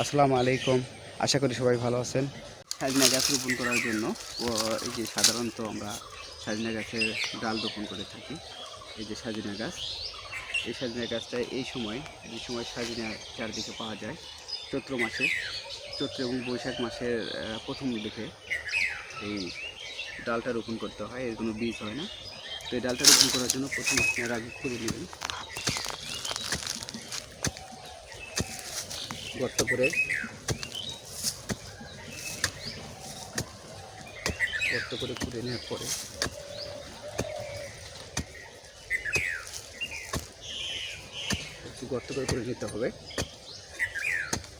আসসালামু আলাইকুম। আশা করি সবাই ভালো আছেন। সাজনা গাছ রোপণ করার জন্য, ও এই যে সাধারণত আমরা সাজনা গাছের ডাল রোপণ করে থাকি, এই যে সাজনা গাছ। এই সাজনা গাছটা এই সময়, যে সময় সাজনা চারদিকে পাওয়া যায়, চৈত্র মাসে, চৈত্র এবং বৈশাখ মাসের প্রথম দিকে এই ডালটা রোপণ করতে হয়, এর কোনো বীজ হয় না। তো এই ডালটা রোপণ করার জন্য প্রথম আপনারা আগে খুঁড়ে নেবেন। গর্ত করে। গর্ত করে খুঁড়ে নেওয়ার পরে। গর্ত করে করে নিতে হবে।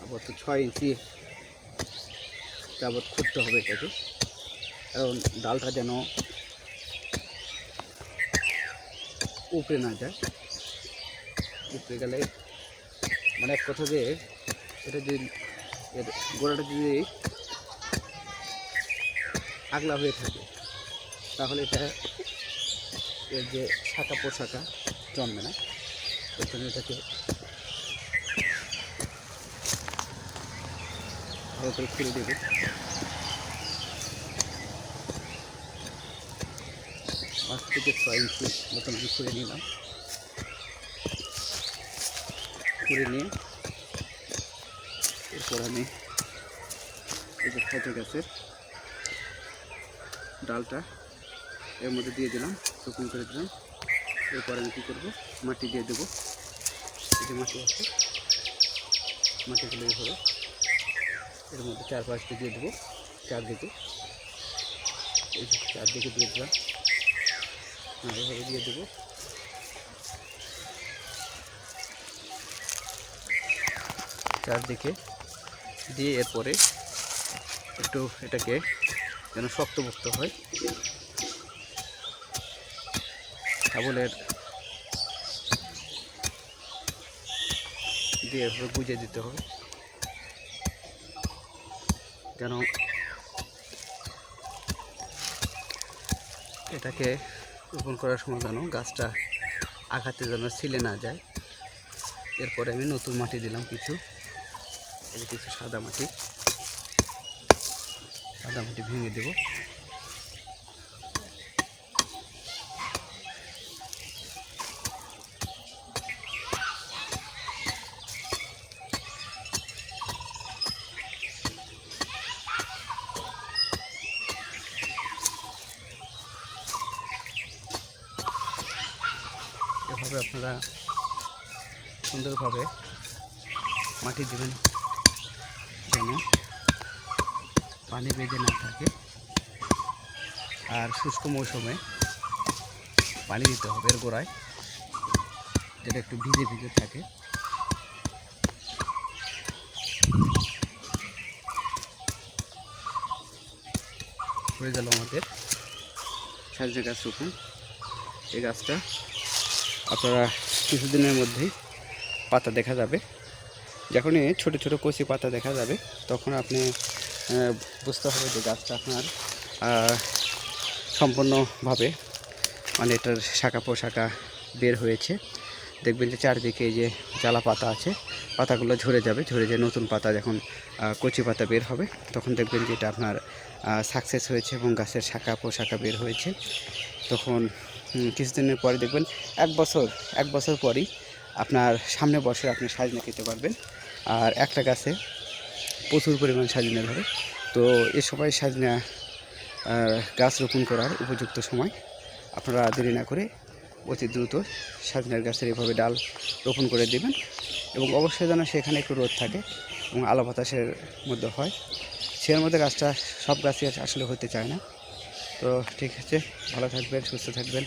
আবার তো ছয় ইঞ্চি তারপর খুঁড়তে হবে এটাকে। কারণ ডালটা যেন উপরে না যায়। উপরে গেলে মানে এক কথা যে এটা যদি এর গোড়াটা যদি আগলা হয়ে থাকে, তাহলে এটা এর যে শাখা পোশাকা জন্মে না। প্রথমে এটাকে ভালো করে খুলে দেবে। পাঁচ থেকে ছয় ইঞ্চি আমি খুলে নিলাম। খুলে নিয়ে এরপর আমি এই যে খেতে গাছের ডালটা এর মধ্যে দিয়ে দিলাম, শুকনো করে দিলাম। এরপর আমি কী করব? মাটি দিয়ে দেবো। এই যে মাটি আছে মাটি মাটিগুলো এইভাবে এর মধ্যে চার পাঁচটা দিয়ে দেবো, চারদিকে। এই যে চারদিকে দিয়ে দিলাম। না এভাবে দিয়ে দেবো। চারদিকে দিয়ে এরপরে একটু এটাকে যেন শক্তপোক্ত হয়। ছাগলের দিয়ে এভাবে গুজে দিতে হবে। যেন এটাকে রোপণ করার সময় যেন গাছটা আঘাতে যেন ছিলে না যায়। এরপরে আমি নতুন মাটি দিলাম কিছু। এই কিছু সাদা মাটি। সাদা মাটি ভেঙে দেব। এভাবে আপনারা সুন্দরভাবে মাটি দেবেন। যেন পানি বেঁধে না থাকে। আর শুষ্ক মৌসুমে পানি দিতে হবে এর গোড়ায়, যেটা একটু ভিজে ভিজে থাকে। হয়ে গেল আমাদের সাজনা গাছ রোপণ। এই গাছটা আপনারা কিছুদিনের মধ্যেই পাতা দেখা যাবে। যখনই ছোট ছোট কচি পাতা দেখা যাবে, তখন আপনি বুঝতে হবে যে গাছটা আপনার সম্পূর্ণভাবে মানে এটার শাখা পোশাকা বের হয়েছে। দেখবেন যে চারদিকে যে জ্বালা পাতা আছে, পাতাগুলো ঝরে যাবে, ঝরে যায় নতুন পাতা যখন কচি পাতা বের হবে, তখন দেখবেন যে এটা আপনার সাকসেস হয়েছে এবং গাছের শাখা পোশাকা বের হয়েছে। তখন কিছুদিনের পরে দেখবেন এক বছর এক বছর পরই আপনার সামনে বছর আপনি সাজনা খেতে পারবেন। আর একটা গাছে প্রচুর পরিমাণ সাজনা ধরে। তো এ সময় সাজনা গাছ রোপণ করার উপযুক্ত সময় আপনারা দেরি না করে অতি দ্রুত সাজনার গাছের এভাবে ডাল রোপণ করে দেবেন। এবং অবশ্যই যেন সেখানে একটু রোদ থাকে এবং আলো বাতাসের মধ্যে হয়। সের মধ্যে গাছটা, সব গাছই আসলে হতে চায় না। তো ঠিক আছে, ভালো থাকবেন, সুস্থ থাকবেন।